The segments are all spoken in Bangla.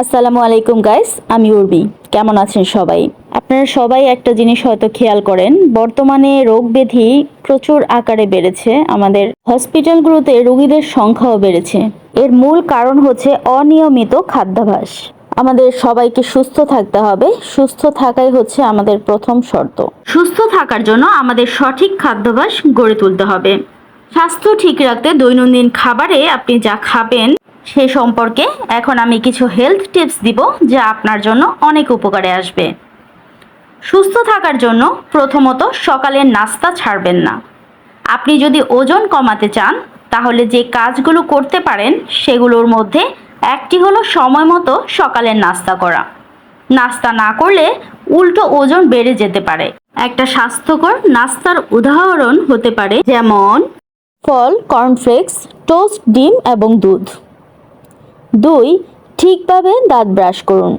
আসসালামু আলাইকুম গাইস আমি উর্বি। কেমন আছেন সবাই? আপনারা সবাই একটা জিনিস হয়তো খেয়াল করেন, বর্তমানে রোগ ব্যাধি প্রচুর আকারে বেড়েছে। আমাদের হসপিটালগুলোতে রোগীদের সংখ্যাও বেড়েছে। এর মূল কারণ হচ্ছে অনিয়মিত খাদ্যাভ্যাস। আমাদের সবাইকে সুস্থ থাকতে হবে। সুস্থ থাকাই হচ্ছে আমাদের প্রথম শর্ত। সুস্থ থাকার জন্য আমাদের সঠিক খাদ্যাভ্যাস গড়ে তুলতে হবে। স্বাস্থ্য ঠিক রাখতে দৈনন্দিন খাবারে আপনি যা খাবেন সে সম্পর্কে এখন আমি কিছু হেলথ টিপস দিব যা আপনার জন্য অনেক উপকারে আসবে। সুস্থ থাকার জন্য প্রথমত সকালের নাস্তা ছাড়বেন না। আপনি যদি ওজন কমাতে চান, তাহলে যে কাজগুলো করতে পারেন, সেগুলোর মধ্যে একটি হলো সময় মতো সকালের নাস্তা করা। নাস্তা না করলে উল্টো ওজন বেড়ে যেতে পারে। একটা স্বাস্থ্যকর নাস্তার উদাহরণ হতে পারে যেমন ফল কর্নফ্লেক্স টোস্ট ডিম এবং দুধ। দুই, ঠিকভাবে দাঁত ব্রাশ করুন।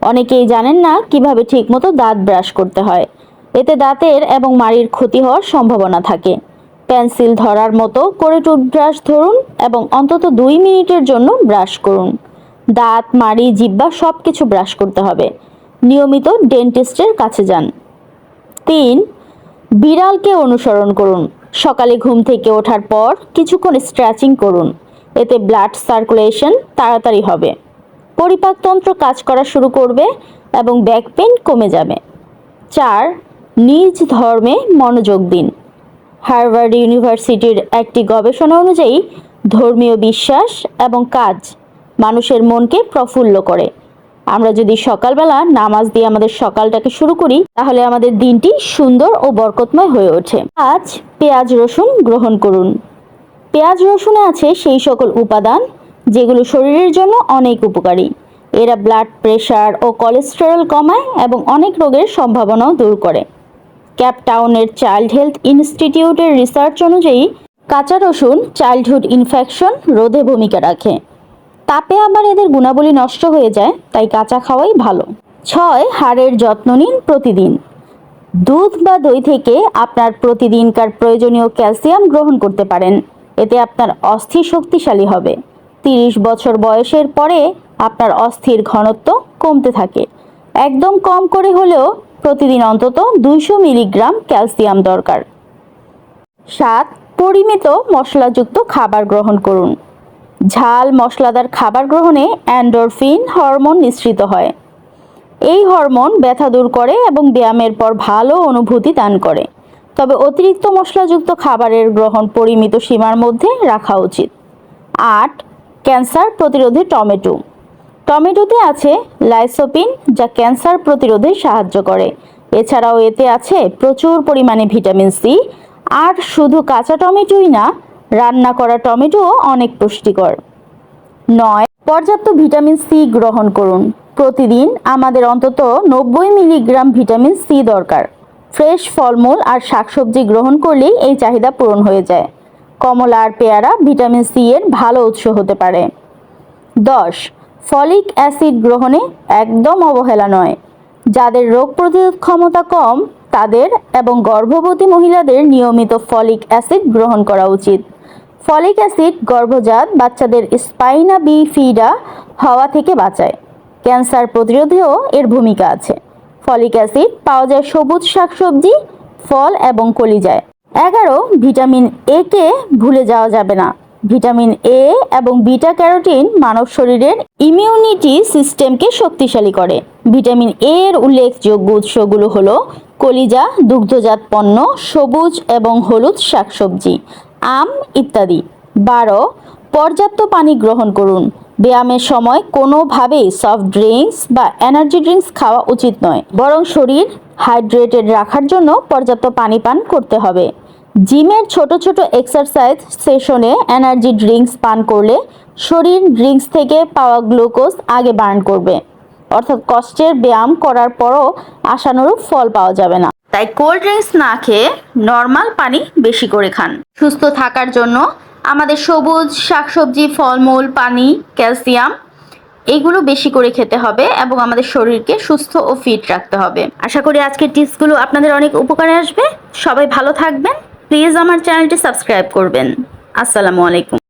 অনেকেই জানেন না কীভাবে ঠিকমতো দাঁত ব্রাশ করতে হয়। এতে দাঁতের এবং মাড়ির ক্ষতি হওয়ার সম্ভাবনা থাকে। পেন্সিল ধরার মতো করে টুথব্রাশ ধরুন এবং অন্তত দুই মিনিটের জন্য ব্রাশ করুন। দাঁত, মাড়ি জিব্বা সব কিছু ব্রাশ করতে হবে। নিয়মিত ডেন্টিস্টের কাছে যান। তিন, বিড়ালকে অনুসরণ করুন। সকালে ঘুম থেকে ওঠার পর কিছুক্ষণ স্ট্রেচিং করুন। এতে ব্লাড সার্কুলেশন তাড়াতাড়ি হবে। পরিপাকতন্ত্র কাজ করা শুরু করবে এবং ব্যাক পেন কমে যাবে। চার, নিজ ধর্মে মনোযোগ দিন। হার্ভার্ড ইউনিভার্সিটির একটি গবেষণা অনুযায়ী ধর্মীয় বিশ্বাস এবং কাজ মানুষের মনকে প্রফুল্ল করে। আমরা যদি সকালবেলা নামাজ দিয়ে আমাদের সকালটাকে শুরু করি, তাহলে আমাদের দিনটি সুন্দর ও বরকতময় হয়ে ওঠে। আজ পেঁয়াজ রসুন গ্রহণ করুন। পেঁয়াজ, রসুনে আছে সেই সকল উপাদান যেগুলো শরীরের জন্য অনেক উপকারী। এরা ব্লাড প্রেশার ও কোলেস্টেরল কমায় এবং অনেক রোগের সম্ভাবনাও দূর করে। ক্যাপটাউনের চাইল্ড হেলথ ইনস্টিটিউটের রিসার্চ অনুযায়ী কাঁচা রসুন চাইল্ডহুড ইনফেকশন রোধে ভূমিকা রাখে। তাপে আবার এদের গুণাবলী নষ্ট হয়ে যায়, তাই কাঁচা খাওয়াই ভালো। ছয়, হাড়ের যত্ন নিন প্রতিদিন। দুধ বা দই থেকে আপনার প্রতিদিনকার প্রয়োজনীয় ক্যালসিয়াম গ্রহণ করতে পারেন। এতে আপনার অস্থি শক্তিশালী হবে। তিরিশ বছর বয়সের পরে আপনার অস্থির ঘনত্ব কমতে থাকে। একদম কম করে হলেও প্রতিদিন অন্তত দুইশো মিলিগ্রাম ক্যালসিয়াম দরকার। সাত, পরিমিত মশলাযুক্ত খাবার গ্রহণ করুন। ঝাল, মশলাদার খাবার গ্রহণে অ্যান্ডোরফিন হরমোন নিঃসৃত হয়। এই হরমোন ব্যথা দূর করে এবং ব্যায়ামের পর ভালো অনুভূতি দান করে। তবে অতিরিক্ত মশলাযুক্ত খাবারের গ্রহণ পরিমিত সীমার মধ্যে রাখা উচিত। আট, ক্যান্সার প্রতিরোধে টমেটো। টমেটোতে আছে লাইসোপিন, যা ক্যান্সার প্রতিরোধে সাহায্য করে। এছাড়াও এতে আছে প্রচুর পরিমাণে ভিটামিন সি। আর শুধু কাঁচা টমেটোই না, রান্না করা টমেটোও অনেক পুষ্টিকর। নয়, পর্যাপ্ত ভিটামিন সি গ্রহণ করুন। প্রতিদিন আমাদের অন্তত নব্বই মিলিগ্রাম ভিটামিন সি দরকার। ফ্রেশ ফলমূল আর শাকসবজি গ্রহণ করলেই এই চাহিদা পূরণ হয়ে যায়। কমলা আর পেয়ারা ভিটামিন সি এর ভালো উৎস হতে পারে। দশ, ফলিক অ্যাসিড গ্রহণে একদম অবহেলা নয়। যাদের রোগ প্রতিরোধ ক্ষমতা কম, তাদের এবং গর্ভবতী মহিলাদের নিয়মিত ফলিক অ্যাসিড গ্রহণ করা উচিত। ফলিক অ্যাসিড গর্ভজাত বাচ্চাদের স্পাইনা বি ফিডা হওয়া থেকে বাঁচায়। ক্যান্সার প্রতিরোধেও এর ভূমিকা আছে। ফলিক অ্যাসিড পাওয়া যায় সবুজ শাকসবজি, ফল এবং কলিজায়। এগারো, ভিটামিন এ কে ভুলে যাওয়া যাবে না। ভিটামিন এ এবং বিটা ক্যারোটিন মানব শরীরের ইমিউনিটি সিস্টেমকে শক্তিশালী করে। ভিটামিন এ এর উল্লেখযোগ্য উৎসগুলো হলো কলিজা, দুগ্ধজাত পণ্য, সবুজ এবং হলুদ শাকসবজি, আম ইত্যাদি। বারো, পর্যাপ্ত পানি গ্রহণ করুন। ব্যায়ামের সময় কোনোভাবেই সফট ড্রিঙ্কস বা এনার্জি ড্রিঙ্কস খাওয়া উচিত নয়। বরং শরীর হাইড্রেটেড রাখার জন্য পর্যাপ্ত পানি পান করতে হবে। জিমের ছোট ছোট এক্সারসাইজ সেশনে এনার্জি ড্রিঙ্কস পান করলে শরীর ড্রিঙ্কস থেকে পাওয়া গ্লুকোজ আগে বার্ন করবে। অর্থাৎ কষ্টের ব্যায়াম করার পরও আশানুরূপ ফল পাওয়া যাবে না। তাই কোল্ড ড্রিঙ্কস না খেয়ে নর্মাল পানি বেশি করে খান। সুস্থ থাকার জন্য আমাদের সবুজ শাকসবজি, ফলমূল, পানি, ক্যালসিয়াম এইগুলো বেশি করে খেতে হবে এবং আমাদের শরীরকে সুস্থ ও ফিট রাখতে হবে। আশা করি আজকের টিপসগুলো আপনাদের অনেক উপকারে আসবে। সবাই ভালো থাকবেন। প্লিজ আমার চ্যানেলটি সাবস্ক্রাইব করবেন। আসসালামু আলাইকুম।